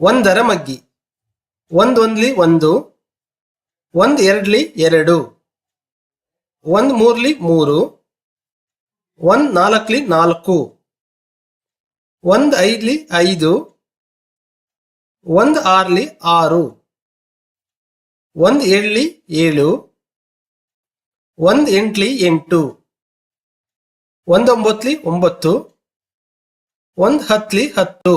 ಒಂದರ ಮಗ್ಗಿ. ಒಂದೊಂದ್ಲಿ ಒಂದು ಒಂದು ಎರಡ್ಲಿ ಎರಡು, ಒಂದು ಮೂರ್ಲಿ ಮೂರು, ಒಂದ್ ನಾಲ್ಕ್ಲಿ ನಾಲ್ಕು, ಒಂದು ಐದ್ಲಿ ಐದು, ಒಂದು ಆರ್ಲಿ ಆರು, ಒಂದು ಏಳ್ಲಿ ಏಳು, ಒಂದು ಎಂಟ್ಲಿ ಎಂಟು ಒಂದೊಂಬತ್ಲಿ ಒಂಬತ್ತು, ಒಂದು ಹತ್ಲಿ ಹತ್ತು.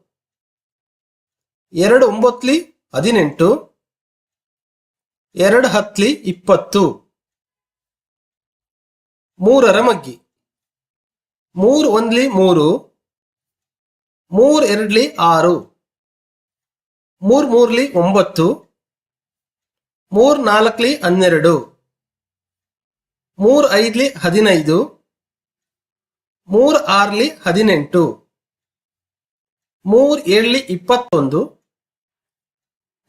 ಎರಡು ಒಂಬತ್ಲಿ ಹದಿನೆಂಟು, ಎರಡು ಹತ್ಲಿ ಇಪ್ಪತ್ತು. ಮೂರರ ಮಗ್ಗಿ. ಮೂರು ಒಂದ್ಲಿ ಮೂರು, ಮೂರ್ ಎರಡ್ಲಿ ಆರು. ಮೂರ್ ಮೂರ್ಲಿ ಒಂಬತ್ತು, ಮೂರ್ ನಾಲ್ಕ್ಲಿ ಹನ್ನೆರಡು. ಮೂರ್ ಐದ್ಲಿ ಹದಿನೈದು, ಮೂರ್ ಆರ್ಲಿ ಹದಿನೆಂಟು. ಮೂರ್ ಏಳ್ಲಿ ಇಪ್ಪತ್ತೊಂದು.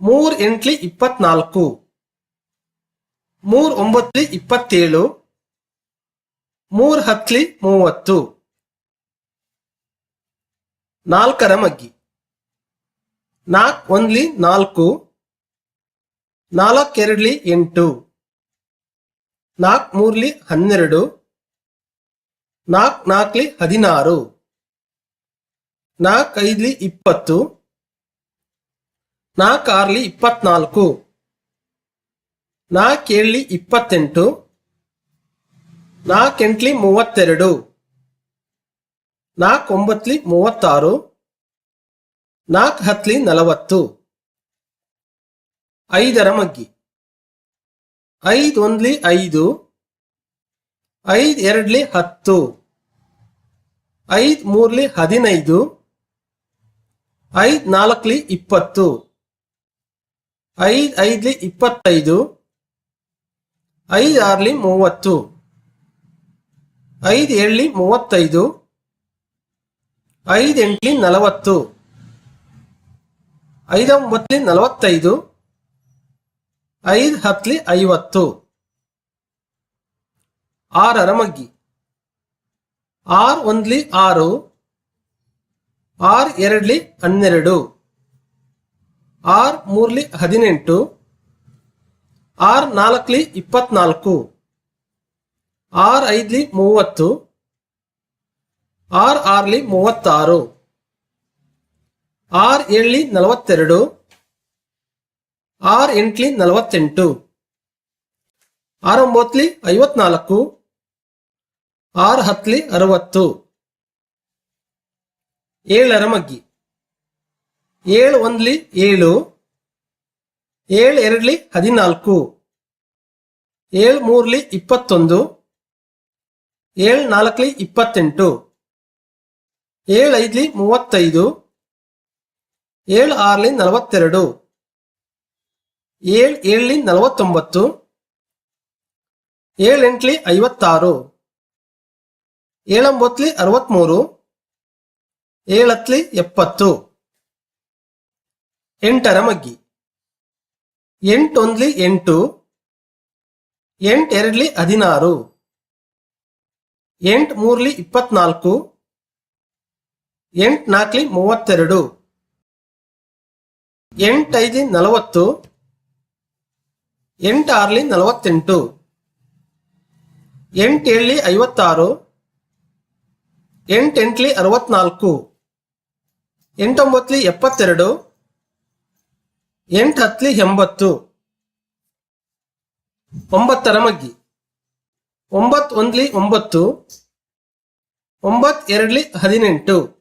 ಮೂರ್ ಎಂಟ್ಲಿ ಇಪ್ಪತ್ನಾಲ್ಕು. ಮೂರ್ ಒಂಬತ್ಲಿ ಇಪ್ಪತ್ತೇಳು. ಮೂರ್ ಹತ್ಲಿ ಮೂವತ್ತು. ನಾಲ್ಕರ ಮಗ್ಗಿ. ನಾಲ್ಕ್ ಒಂದ್ಲಿ ನಾಲ್ಕು. ನಾಲ್ಕೆರಡ್ಲಿ ಎಂಟು. ನಾಲ್ಕ್ ಮೂರ್ಲಿ ಹನ್ನೆರಡು. ನಾಲ್ಕ್ ನಾಲ್ಕ್ಲಿ ಹದಿನಾರು. ನಾಲ್ಕೈದ್ಲಿ ಇಪ್ಪತ್ತು. ನಾಲ್ಕ್ ಕಾರ್ಲಿ ಇಪ್ಪತ್ನಾಲ್ಕು. ನಾ ಏಳ್ಲಿ ಇಪ್ಪತ್ತೆಂಟು. ನಾ ಕೆಂಟ್ಲಿ ಮೂವತ್ತೆರಡು. ನಾ ಕೊಂಬತ್ಲಿ ಮೂವತ್ತಾರು. ನಾಲ್ಕು ಹತ್ಲಿ ನಲವತ್ತು. ಐದರ ಮಗ್ಗಿ. ಐದ್ ಒಂದ್ಲಿ ಐದು. ಐದ್ ಎರಡ್ಲಿ ಹತ್ತು. ಐದ್ ಮೂರ್ಲಿ ಹದಿನೈದು. ಐದ್ ನಾಲ್ಕಲಿ ಇಪ್ಪತ್ತು. ಐದ್, ಐದ್ಲಿ ಇಪ್ಪತ್ತೈದು, ಐದ್ ಆರ್ಲಿ ಮೂವತ್ತು, ಐದ್ ಏಳ್ಲಿ ಮೂವತ್ತೈದು, ಐದ್ ಎಂಟ್ಲಿ ನಲವತ್ತು ಐದೊಂಬತ್ಲಿ ನಲವತ್ತೈದು, ಐದ್ ಹತ್ಲಿ ಐವತ್ತು. ಆರರ ಮಗ್ಗಿ. ಆರ್ ಒಂದ್ಲಿ ಆರು, ಆರ್ ಎರಡ್ಲಿ ಹನ್ನೆರಡು. ಆರ್ ಮೂರ್ಲಿ ಹದಿನೆಂಟು, ಆರ್ ನಾಲ್ಕಲಿ ಇಪ್ಪತ್ನಾಲ್ಕು, ಆರ್ ಐದ್ಲಿ ಮೂವತ್ತು, ಆರ್ ಆರ್ಲಿ ಮೂವತ್ತಾರು, ಆರ್ ಏಳ್ಲಿ ನಲವತ್ತೆರಡು, ಆರ್ ಎಂಟ್ಲಿ ನಲವತ್ತೆಂಟು, ಆರ್ ಒಂಬತ್ಲಿ ಐವತ್ನಾಲ್ಕು, ಆರ್ ಹತ್ಲಿ ಅರವತ್ತು. ಏಳರ ಮಗ್ಗಿ. ಏಳು ಒಂದ್ಲಿ ಏಳು ಏಳು ಎರಡ್ಲಿ ಹದಿನಾಲ್ಕು, ಏಳು ಮೂರ್ಲಿ ಇಪ್ಪತ್ತೊಂದು, ಏಳು ನಾಲ್ಕಲಿ ಇಪ್ಪತ್ತೆಂಟು, ಏಳು ಐದ್ಲಿ ಮೂವತ್ತೈದು, ಏಳು ಆರ್ಲಿ ನಲವತ್ತೆರಡು, ಏಳು ಏಳ್ಲಿ ನಲವತ್ತೊಂಬತ್ತು, ಏಳು ಎಂಟ್ಲಿ ಐವತ್ತಾರು ಏಳೊಂಬತ್ಲಿ ಅರವತ್ಮೂರು, ಏಳತ್ಲಿ ಎಪ್ಪತ್ತು. ಎಂಟರ ಮಗ್ಗಿ. ಎಂಟೊಂದ್ಲಿ ಎಂಟು ಎಂಟೆರಡ್ಲಿ ಹದಿನಾರು, ಎಂಟು ಮೂರ್ಲಿ ಇಪ್ಪತ್ನಾಲ್ಕು, ಎಂಟು ನಾಲ್ಕಲಿ ಮೂವತ್ತೆರಡು ಎಂಟೈದು ನಲವತ್ತು, ಎಂಟು ನಲವತ್ತೆಂಟು ಎಂಟೇಳಲಿ ಐವತ್ತಾರು ಎಂಟೆಂಟ್ಲಿ ಅರವತ್ನಾಲ್ಕು ಎಂಟೊಂಬತ್ಲಿ ಎಪ್ಪತ್ತೆರಡು ಎಂಟ್ ಹತ್ಲಿ ಎಂಬತ್ತು. ಒಂಬತ್ತರ ಮಗ್ಗಿ. ಒಂಬತ್ ಒಂದ್ಲಿ ಒಂಬತ್ತು. ಒಂಬತ್ ಎರಡ್ಲಿ ಹದಿನೆಂಟು.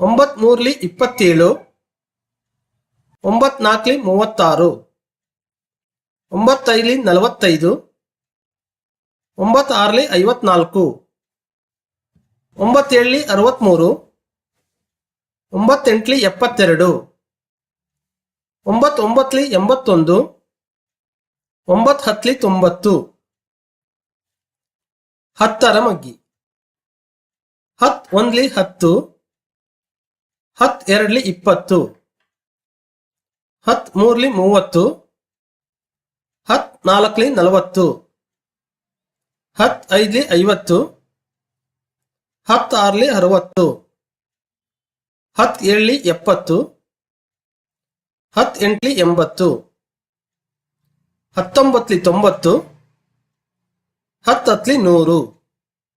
ಒಂಬತ್ ಮೂರ್ಲಿ ಇಪ್ಪತ್ತೇಳು. ಒಂಬತ್ ನಾಲ್ಕಲಿ ಮೂವತ್ತಾರು. ಒಂಬತ್ತೈದ್ಲಿ ನಲವತ್ತೈದು. ಒಂಬತ್ತಾರಲಿ ಐವತ್ನಾಲ್ಕು. ಒಂಬತ್ತೇಳಲಿ ಅರವತ್ಮೂರು. ಒಂಬತ್ತೆಂಟ್ಲಿ ಎಪ್ಪತ್ತೆರಡು. ಒಂಬತ್ತು ಒಂಬತ್ಲಿ ಎಂಬತ್ತೊಂದು ಒಂಬತ್ತು ಹತ್ತಲಿ ತೊಂಬತ್ತು. ಹತ್ತರ ಮಗ್ಗಿ. ಹತ್ ಒಂದ್ಲಿ ಹತ್ತು, ಹತ್ ಎರಡ್ಲಿ ಇಪ್ಪತ್ತು. ಹತ್ ಮೂರ್ಲಿ ಮೂವತ್ತು, ಹತ್ ನಾಲ್ಕಲಿ ನಲವತ್ತು. ಹತ್ ಐದ್ಲಿ ಐವತ್ತು, ಹತ್ ಆರ್ಲಿ ಅರವತ್ತು. ಹತ್ ಏಳ್ಲಿ ಎಪ್ಪತ್ತು. ಹತ್ ಎಂಟ್ಲಿ ಎಂಬತ್ತು ಹತ್ತೊಂಬತ್ಲಿ ತೊಂಬತ್ತು ಹತ್ ಹತ್ಲಿ ನೂರು.